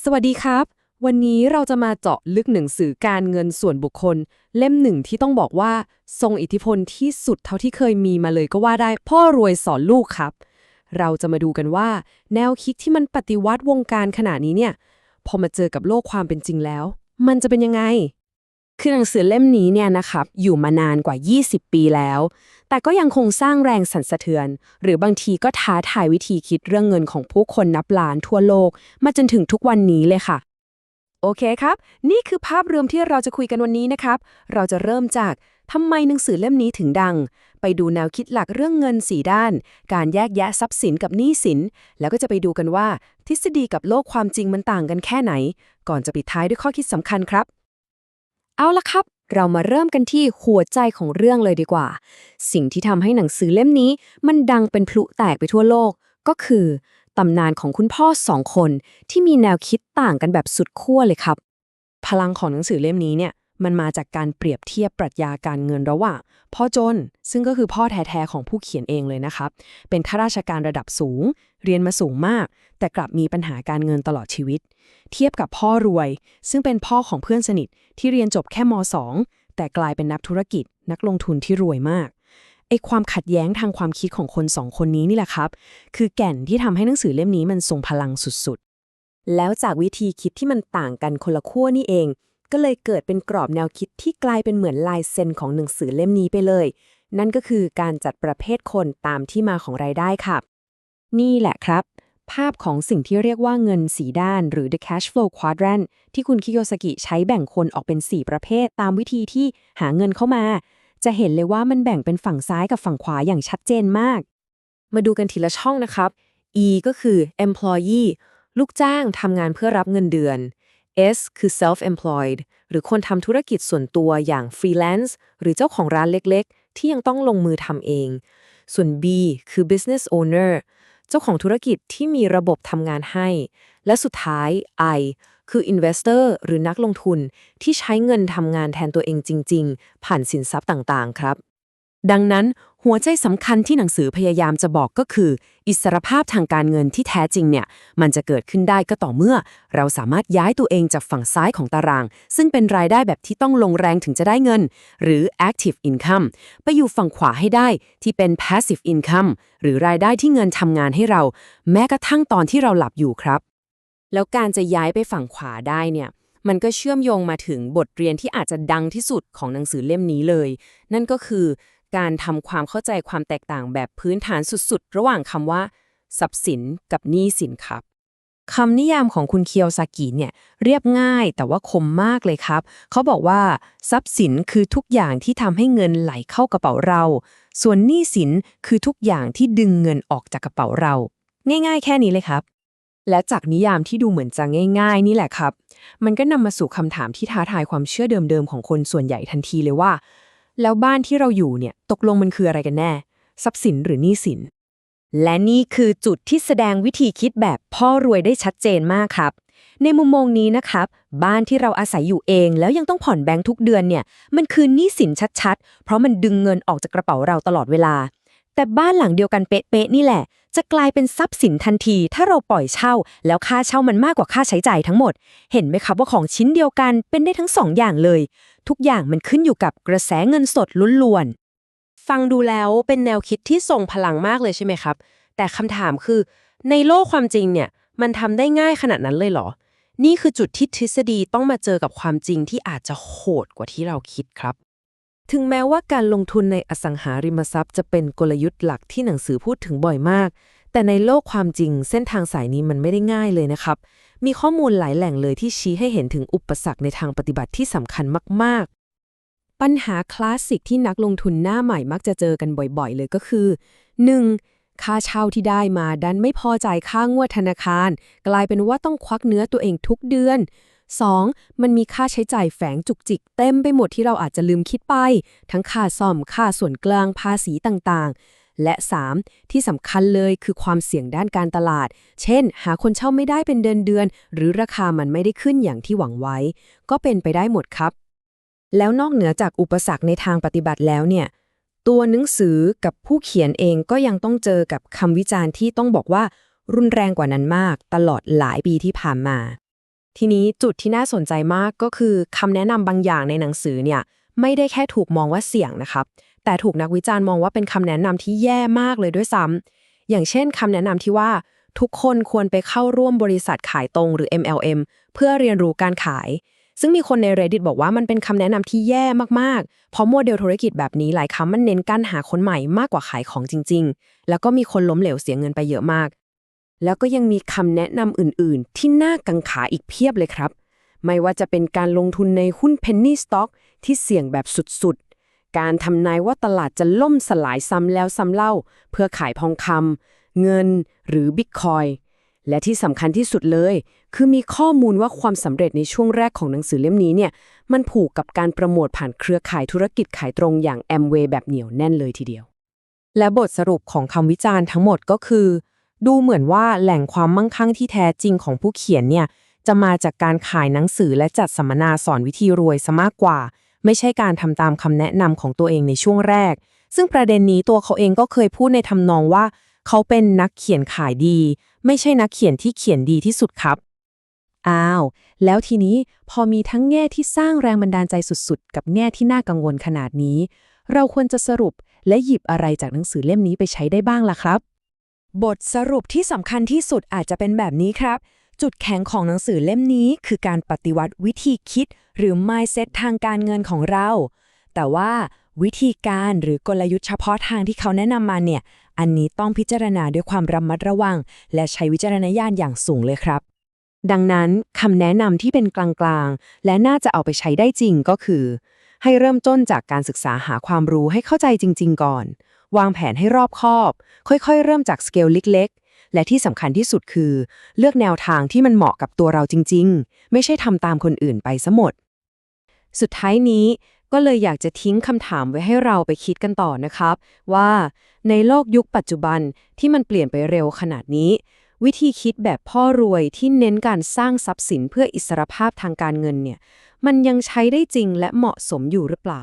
สวัสดีครับ วันนี้เราจะมาเจาะลึกหนังสือการเงินส่วนบุคคล เล่มหนึ่งที่ต้องบอกว่า ทรงอิทธิพลที่สุดเท่าที่เคยมีมาเลยก็ว่าได้ พ่อรวยสอนลูกครับ เราจะมาดูกันว่า แนวคิดที่มันปฏิวัติวงการขนาดนี้เนี่ย พอมาเจอกับโลกความเป็นจริงแล้ว มันจะเป็นยังไง คือหนังสือเล่มนี้เนี่ยนะครับอยู่มานานกว่า 20 ปีแล้ว แต่ก็ยังคงสร้างแรงสั่นสะเทือน หรือบางทีก็ท้าทายวิธีคิดเรื่องเงินของผู้คนนับล้านทั่วโลก มาจนถึงทุกวันนี้เลยค่ะ โอเคครับ นี่คือภาพรวมที่เราจะคุยกันวันนี้นะครับ เราจะเริ่มจากทำไมหนังสือเล่มนี้ถึงดัง ไปดูแนวคิดหลักเรื่องเงินสีด้าน การแยกแยะทรัพย์สินกับหนี้สิน แล้วก็จะไปดูกันว่า ทฤษฎีกับโลกความจริงมันต่างกันแค่ไหน ก่อนจะปิดท้ายด้วยข้อคิดสำคัญครับ เอาละครับ เรามาเริ่มกันที่หัวใจของเรื่องเลยดีกว่า สิ่งที่ทำให้หนังสือเล่มนี้ มันดังเป็นพลุแตกไปทั่วโลก ก็คือตำนานของคุณพ่อสองคนที่มีแนวคิดต่างกันแบบสุดขั้วเลยครับ พลังของหนังสือเล่มนี้เนี่ย มันมาจากการเปรียบเทียบปรัชญาการเงินระหว่างพ่อจน ซึ่งก็คือพ่อแท้ๆของผู้เขียนเองเลยนะครับ เป็นข้าราชการระดับสูง เรียนมาสูงมาก แต่กลับมีปัญหาการเงินตลอดชีวิต เทียบกับพ่อรวย ซึ่งเป็นพ่อของเพื่อนสนิทที่เรียนจบแค่ม .2 แต่กลายเป็นนักธุรกิจ นักลงทุนที่รวยมากไอความขัดแย้งทางความคิดของคนสองคนนี้นี่แหละครับ คือแก่นที่ทำให้หนังสือเล่มนี้มันทรงพลังสุดๆ แล้วจากวิธีคิดที่มันต่างกันคนละขั้วนี่เอง ก็เลยเกิดเป็นกรอบแนวคิดที่กลายเป็นเหมือนลายเซ็นของหนังสือเล่มนี้ไปเลย นั่นก็คือการจัดประเภทคนตามที่มาของรายได้ครับนี่แหละครับ ภาพของสิ่งที่เรียกว่าเงินสีด้านหรือ the cash flow quadrant ที่คุณคิโยสกิใช้แบ่งคนออกเป็น 4 ประเภท ตามวิธีที่หาเงินเข้ามา จะเห็นเลยว่ามันแบ่งเป็นฝั่งซ้ายกับฝั่งขวาอย่างชัดเจนมาก มาดูกันทีละช่องนะครับ E ก็คือ employee ลูกจ้างทำงานเพื่อรับเงินเดือน S คือ self-employed หรือคนทำธุรกิจส่วนตัวอย่าง freelance หรือเจ้าของร้านเล็กๆ ที่ยังต้องลงมือทำเอง ส่วน B คือ business owner เจ้าของธุรกิจที่มีระบบทำงานให้ และสุดท้าย I คือ investor หรือนักลงทุนที่ใช้เงินทำงานแทนตัวเองจริง ๆ ผ่านสินทรัพย์ต่าง ๆ ครับ ดังนั้นหัวใจสำคัญที่หนังสือพยายามจะบอกก็คือ อิสรภาพทางการเงินที่แท้จริงเนี่ย มันจะเกิดขึ้นได้ก็ต่อเมื่อ เราสามารถย้ายตัวเองจากฝั่งซ้ายของตาราง ซึ่งเป็นรายได้แบบที่ต้องลงแรงถึงจะได้เงิน หรือ active income ไปอยู่ฝั่งขวาให้ได้ที่เป็น passive income หรือรายได้ที่เงินทำงานให้เรา แม้กระทั่งตอนที่เราหลับอยู่ครับ แล้วการจะย้ายไปฝั่งขวาได้เนี่ยมันก็เชื่อมโยงมาถึงบทเรียนที่อาจจะดังที่สุดของหนังสือเล่มนี้เลย นั่นก็คือ การทำความเข้าใจความแตกต่างแบบพื้นฐานสุดๆ ระหว่างคำว่า ทรัพย์สินกับหนี้สินครับคำนิยามของคุณเคียวซากิเนี่ยเรียบง่ายแต่ว่าคมมากเลยครับ เขาบอกว่า ทรัพย์สินคือทุกอย่างที่ทำให้เงินไหลเข้ากระเป๋าเรา ส่วนหนี้สินคือทุกอย่างที่ดึงเงินออกจากกระเป๋าเรา ง่ายๆ แค่นี้เลยครับ และจากนิยามที่ดูเหมือนจะง่าย ๆ นี่แหละครับ มันก็นำมาสู่คำถามที่ท้าทายความเชื่อเดิมๆของคนส่วนใหญ่ทันทีเลยว่า แล้วบ้านที่เราอยู่เนี่ยตกลงมันคืออะไรกันแน่ ทรัพย์สินหรือหนี้สิน และนี่คือจุดที่แสดงวิธีคิดแบบพ่อรวยได้ชัดเจนมากครับ ในมุมมองนี้นะครับ บ้านที่เราอาศัยอยู่เองแล้วยังต้องผ่อนแบงค์ทุกเดือนเนี่ยมันคือหนี้สินชัดๆ เพราะมันดึงเงินออกจากกระเป๋าเราตลอดเวลา แต่บ้านหลังเดียวกันเป๊ะๆนี่แหละ จะกลายเป็นทรัพย์สินทันที ถ้าเราปล่อยเช่า แล้วค่าเช่ามันมากกว่าค่าใช้จ่ายทั้งหมด เห็นไหมครับว่าของชิ้นเดียวกันเป็นได้ทั้งสองอย่างเลย ทุกอย่างมันขึ้นอยู่กับกระแสเงินสดล้วนๆฟังดูแล้วเป็นแนวคิดที่ทรงพลังมากเลยใช่ไหมครับ แต่คำถามคือ ในโลกความจริงเนี่ยมันทำได้ง่ายขนาดนั้นเลยเหรอ นี่คือจุดที่ทฤษฎีต้องมาเจอกับความจริงที่อาจจะโหดกว่าที่เราคิดครับ ถึงแม้ว่าการลงทุนในอสังหาริมทรัพย์จะเป็นกลยุทธ์หลักที่หนังสือพูดถึงบ่อยมาก แต่ในโลกความจริงเส้นทางสายนี้มันไม่ได้ง่ายเลยนะครับ มีข้อมูลหลายแหล่งเลยที่ชี้ให้เห็นถึงอุปสรรคในทางปฏิบัติที่สำคัญมาก ๆ ปัญหาคลาสสิกที่นักลงทุนหน้าใหม่มักจะเจอกันบ่อย ๆ เลยก็คือ 1. ค่าเช่าที่ได้มาดันไม่พอจ่ายค่างวดธนาคาร กลายเป็นว่าต้องควักเนื้อตัวเองทุกเดือน 2. มันมีค่าใช้จ่ายแฝงจุกจิกเต็มไปหมดที่เราอาจจะลืมคิดไป ทั้งค่าซ่อมค่าส่วนกลางภาษีต่างๆ และ 3. ที่สำคัญเลยคือความเสี่ยงด้านการตลาด เช่น หาคนเช่าไม่ได้เป็นเดือนๆหรือราคามันไม่ได้ขึ้นอย่างที่หวังไว้ ก็เป็นไปได้หมดครับ แล้วนอกเหนือจากอุปสรรคในทางปฏิบัติแล้วเนี่ยตัวหนังสือกับผู้เขียนเองก็ยังต้องเจอกับคำวิจารณ์ที่ต้องบอกว่ารุนแรงกว่านั้นมากตลอดหลายปีที่ผ่านมา ทีนี้จุดที่น่าสนใจมากก็คือคำแนะนำบางอย่างในหนังสือเนี่ยไม่ได้แค่ถูกมองว่าเสี่ยงนะครับ แต่ถูกนักวิจารณ์มองว่าเป็นคำแนะนำที่แย่มากเลยด้วยซ้ำอย่างเช่นคำแนะนำที่ว่าทุกคนควรไปเข้าร่วมบริษัทขายตรงหรือ MLM เพื่อเรียนรู้การขาย ซึ่งมีคนใน Reddit บอกว่ามันเป็นคำแนะนำที่แย่มากๆ เพราะโมเดลธุรกิจแบบนี้หลายคำมันเน้นการหาคนใหม่มากกว่าขายของจริง ๆ แล้วก็มีคนล้มเหลวเสียเงินไปเยอะมาก แล้วก็ยังมีคำแนะนำอื่นๆ ที่น่ากังขาอีกเพียบเลยครับ ไม่ว่าจะเป็นการลงทุนในหุ้น penny stock ที่เสี่ยงแบบสุดๆ การทำนายว่าตลาดจะล่มสลายซ้ำแล้วซ้ำเล่า เพื่อขายทองคำเงินหรือบิตคอยและที่สำคัญที่สุดเลย คือมีข้อมูลว่าความสำเร็จในช่วงแรกของหนังสือเล่มนี้เนี่ย มันผูกกับการโปรโมทผ่านเครือข่ายธุรกิจขายตรงอย่าง Amway แบบเหนียวแน่นเลยทีเดียว และบทสรุปของคำวิจารณ์ทั้งหมดก็คือ ดูเหมือนว่าแหล่งความมั่งคั่งที่แท้จริงของผู้เขียนเนี่ยจะมาจากการขายหนังสือและจัดสัมมนาสอนวิธีรวยซะมากกว่า ไม่ใช่การทำตามคำแนะนำของตัวเองในช่วงแรก ซึ่งประเด็นนี้ตัวเขาเองก็เคยพูดในทำนองว่า เขาเป็นนักเขียนขายดี ไม่ใช่นักเขียนที่เขียนดีที่สุดครับ อ้าว แล้วทีนี้พอมีทั้งแง่ที่สร้างแรงบันดาลใจสุดๆ กับแง่ที่น่ากังวลขนาดนี้ เราควรจะสรุปและหยิบอะไรจากหนังสือเล่มนี้ไปใช้ได้บ้างล่ะครับ บทสรุปที่สำคัญที่สุดอาจจะเป็นแบบนี้ครับ จุดแข็งของหนังสือเล่มนี้ คือการปฏิวัติวิธีคิด หรือ mindset ทางการเงินของเรา แต่ว่าวิธีการหรือกลยุทธ์เฉพาะทางที่เขาแนะนำมาเนี่ย อันนี้ต้องพิจารณาด้วยความระมัดระวัง และใช้วิจารณญาณอย่างสูงเลยครับ ดังนั้นคำแนะนำที่เป็นกลางๆ และน่าจะเอาไปใช้ได้จริงก็คือ ให้เริ่มต้นจากการศึกษาหาความรู้ให้เข้าใจจริง ๆ ก่อน วางแผนให้รอบคอบ ค่อยๆ เริ่มจากสเกลเล็กๆ และที่สำคัญที่สุดคือ เลือกแนวทางที่มันเหมาะกับตัวเราจริง ๆ ไม่ใช่ทำตามคนอื่นไปซะหมด สุดท้ายนี้ก็เลยอยากจะทิ้งคำถามไว้ให้เราไปคิดกันต่อนะครับ ว่าในโลกยุคปัจจุบันที่มันเปลี่ยนไปเร็วขนาดนี้ วิธีคิดแบบพ่อรวยที่เน้นการสร้างทรัพย์สินเพื่ออิสรภาพทางการเงินเนี่ย มันยังใช้ได้จริงและเหมาะสมอยู่หรือเปล่า